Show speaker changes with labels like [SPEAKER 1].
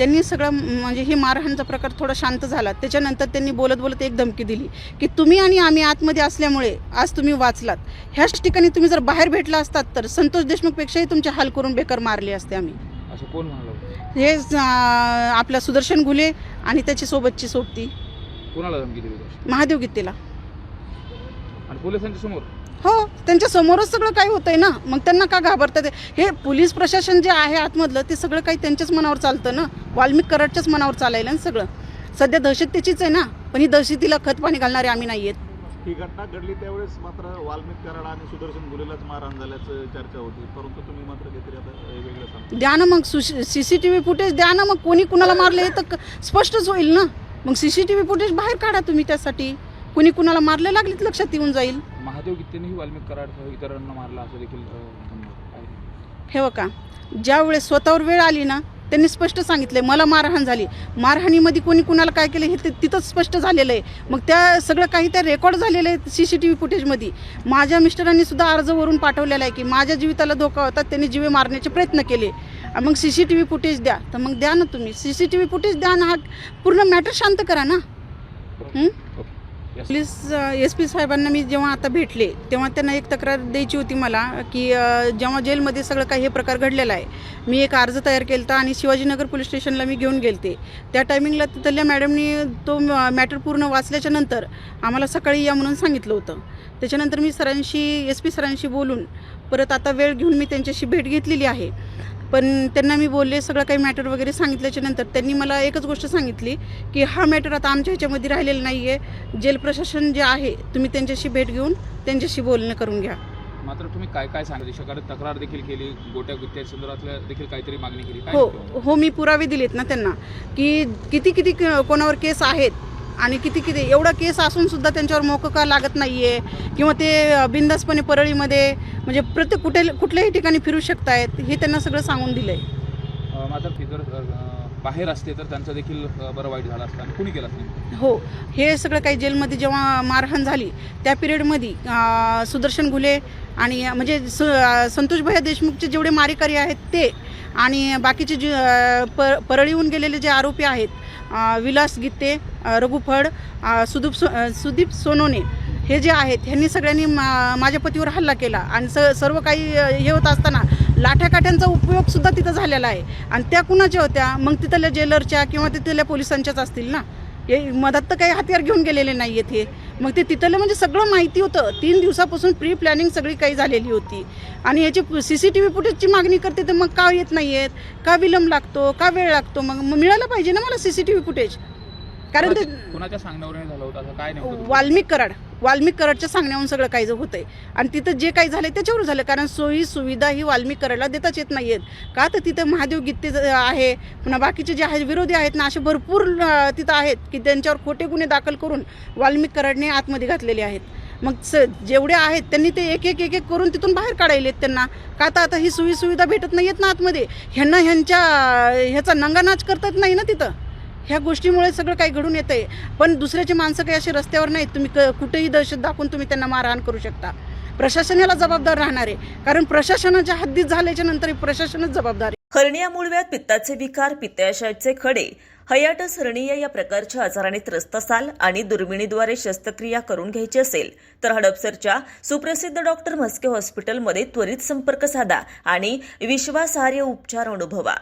[SPEAKER 1] त्यांनी सगळं म्हणजे ही मारहाणचा प्रकार थोडा शांत झाला. त्याच्यानंतर त्यांनी बोलत बोलत एक धमकी दिली की तुम्ही आणि आम्ही आतमध्ये असल्यामुळे आज तुम्ही वाचलात. ह्याच ठिकाणी तुम्ही जर बाहेर भेटला असतात तर संतोष देशमुखपेक्षाही तुमचे हाल करून बेकार मारले असते आम्ही.
[SPEAKER 2] असं कोण म्हणालं?
[SPEAKER 1] हे अं, आपल्या सुदर्शन घुले आणि त्याची सोबतची सोबती.
[SPEAKER 2] कोणाला धमकी दिली?
[SPEAKER 1] महादेव गीतेला.
[SPEAKER 2] आणि पोलिसांच्या समोर?
[SPEAKER 1] हो त्यांच्या समोरच सगळं काही होतंय ना. मग त्यांना का घाबरतात हे पोलीस प्रशासन जे आहे आतमधलं ते सगळं काही त्यांच्याच मनावर चालतं ना. वाल्मिक कराडच्याच मनावर चालायला ना सगळं. सध्या दहशत त्याचीच आहे ना पण ही दहशतीला खत पाणी घालणारे आम्ही नाही आहेत
[SPEAKER 3] ही घटना घडली त्यावेळेस मात्र वाल्मिक कराड आणि सुदर्शन गुलेलाच मारहाण झाल्याचं चर्चा होती. परंतु तुम्ही मात्र काहीतरी आता हे वेगळं सांगता.
[SPEAKER 1] द्या ना मग C C T V footage द्या ना मग कोणी कुणाला मारले हे तर स्पष्टच होईल ना. मग C C T V footage बाहेर काढा तुम्ही त्यासाठी. कुणी कुणाला मारले लागलीत लक्षात येऊन जाईल.
[SPEAKER 2] महादेव गीतेनेही वाल्मिक कराडसह इतरांना मारला असं देखील अं, म्हणणं आहे.
[SPEAKER 1] हे बघा ज्या वेळेस स्वतःवर वेळ आली ना त्यांनी स्पष्ट सांगितलंय मला मारहाण झाली. मारहाणीमध्ये कोणी कुणाला काय केलं हे ते तिथंच स्पष्ट झालेलं आहे. मग त्या सगळं काही त्या रेकॉर्ड झालेलं आहे सी सी टी व्ही फुटेजमध्ये. माझ्या मिस्टरांनी सुद्धा अर्ज वरून पाठवलेला आहे की माझ्या जीविताला धोका होता त्यांनी जीवे मारण्याचे प्रयत्न केले. मग C C T V footage द्या. तर मग द्या ना तुम्ही. C C T V footage द्या ना हा पूर्ण मॅटर शांत करा ना. हं?
[SPEAKER 2] ओके.
[SPEAKER 1] पोलीस एस पी साहेबांना मी जेव्हा आता भेटले तेव्हा त्यांना एक तक्रार द्यायची होती मला की जेव्हा जेलमध्ये सगळं काही हे प्रकार घडलेला आहे मी एक अर्ज तयार केला होता आणि शिवाजीनगर पोलीस स्टेशनला मी घेऊन गेलते. त्या टायमिंगला तिथल्या मॅडमनी तो मॅटर पूर्ण वाचल्याच्या नंतर आम्हाला सकाळी या म्हणून सांगितलं होतं. त्याच्यानंतर मी सरांशी एस पी सरांशी बोलून परत आता वेळ घेऊन मी त्यांच्याशी भेट घेतलेली आहे. पण त्यांना मी बोलले सगळं काही मॅटर वगैरे सांगितल्याच्या नंतर त्यांनी मला एकच गोष्ट सांगितली की हा मॅटर आता आमच्या ह्याच्यामध्ये राहिलेला नाही आहे जेल प्रशासन जे आहे तुम्ही त्यांच्याशी भेट घेऊन त्यांच्याशी बोलणं करून घ्या.
[SPEAKER 2] मात्र तुम्ही काय काय सांगितलं देशाकडे तक्रार देखील केली गोट्या गुत्त्या संदर्भातल्या देखील काहीतरी मागणी केली.
[SPEAKER 1] हो? हो मी पुरावे दिलेत ना त्यांना की किती किती कोणावर केस आहेत आणि किती किती एवढा केस असून सुद्धा त्यांच्यावर मोकं का लागत नाही आहे किंवा ते अ, बिनधास्तपणे परळीमध्ये म्हणजे प्रत्येक कुठे कुठल्याही ठिकाणी फिरू शकतायत हे त्यांना सगळं सांगून दिलं आहे
[SPEAKER 2] बाहेर असते तर त्यांचं देखील बरं वाईट झालं असतं. आणि कुणी केलं असतं
[SPEAKER 1] हो हे सगळं काही जेलमध्ये जेव्हा मारहाण झाली त्या पिरियडमध्ये सुदर्शन घुले आणि म्हणजे सु संतोष भैया देशमुखचे जेवढे मारेकरी आहेत ते आणि बाकीचे जे प परळीहून गेलेले जे आरोपी आहेत विलास गीते अं, सुदीप सो सुदीप सोनोने हे जे आहेत ह्यांनी सगळ्यांनी मा माझ्या पतीवर हल्ला केला. आणि स सर्व काही हे होत असताना लाठ्याकाठ्यांचा उपयोगसुद्धा तिथं झालेला आहे. आणि त्या कुणाच्या होत्या? मग तिथल्या जेलरच्या किंवा तिथल्या पोलिसांच्याच असतील ना? हे मधात तर काही हत्यार घेऊन गेलेले नाही आहेत हे. मग ते तिथलं म्हणजे सगळं माहिती होतं. तीन दिवसापासून प्री प्लॅनिंग सगळी काही झालेली होती. आणि याची सी सी टी व्ही फुटेजची मागणी करते तर मग का येत नाही आहेत का विलंब लागतो? का वेळ लागतो? मग मग पाहिजे ना मला C C T V footage कारण ते
[SPEAKER 2] कोणाच्या- सांगण्यावरून झालं होतं? असं काय नेमकं
[SPEAKER 1] वाल्मिक कराड. वाल्मिक कराडच्या सांगण्याहून सगळं काही जे होतंय. आणि तिथं जे काही झालं त्याच्यावर झालं. कारण सोयी सुविधा ही वाल्मिक कराडला देताच येत नाही आहेत का तर तिथं महादेव गीते आहे पुन्हा बाकीचे जे आहेत विरोधी आहेत ना असे भरपूर तिथं आहेत की त्यांच्यावर खोटे गुन्हे दाखल करून वाल्मिक कराडने आतमध्ये घातलेले आहेत. मग स जेवढे आहेत त्यांनी ते एक एक एक एक करून तिथून बाहेर काढायलेत त्यांना. का तर आता ही सोयी सुविधा भेटत नाही आहेत ना आतमध्ये? ह्यांना ह्यांच्या ह्याचा नंगानाच करतात नाही ना तिथं? ह्या गोष्टीमुळे सगळं काही घडून येतं आहे पण दुसऱ्याची माणसं काही अशी रस्त्यावर नाहीत. तुम्ही क कुठेही दहशत दाखवून तुम्ही त्यांना मारहाण करू शकता. प्रशासनाला जबाबदार राहणार आहे. कारण प्रशासनाच्या हद्दीत झाल्याच्यानंतर प्रशासनच जबाबदार आहे.
[SPEAKER 4] हर्निया पित्ताचे विकार पित्ताशयाचे खडे हयाटस हर्निया या प्रकारच्या आजाराने त्रस्त असाल आणि दुर्बिणीद्वारे शस्त्रक्रिया करून घ्यायची असेल तर हडपसरच्या सुप्रसिद्ध डॉक्टर म्हस्के हॉस्पिटलमध्ये त्वरित संपर्क साधा आणि विश्वासार्ह उपचार अनुभवा.